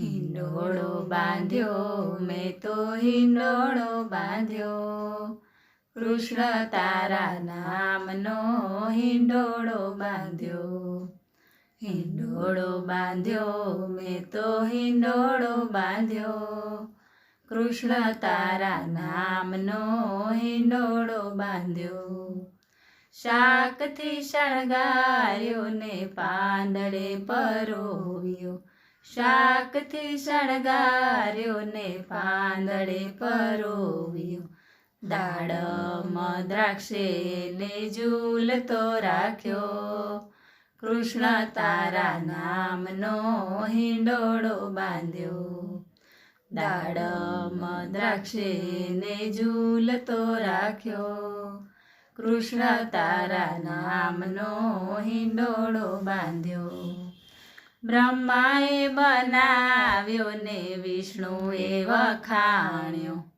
હિંડોળો બાંધ્યો, મેં તો હિંડોળો બાંધ્યો. કૃષ્ણ તારા નામનો હિંડોળો બાંધ્યો. હિંડોળો બાંધ્યો, મેં તો હિંડોળો બાંધ્યો. કૃષ્ણ તારા નામનો હિંડોળો બાંધ્યો. શાકથી શણગાર્યો ને પાંદડે પરોવ્યો. શાકથી શણગાર્યો ને પાંદડે પરોવ્યો. દાડમ દ્રાક્ષે ને ઝૂલતો રાખ્યો. કૃષ્ણ તારા નામનો હિંડોળો બાંધ્યો. દાડમ દ્રાક્ષે ને ઝૂલતો રાખ્યો. કૃષ્ણ તારા નામનો હિંડોળો બાંધ્યો. બ્રહ્માએ બનાવ્યો ને વિષ્ણુએ વખાણ્યો.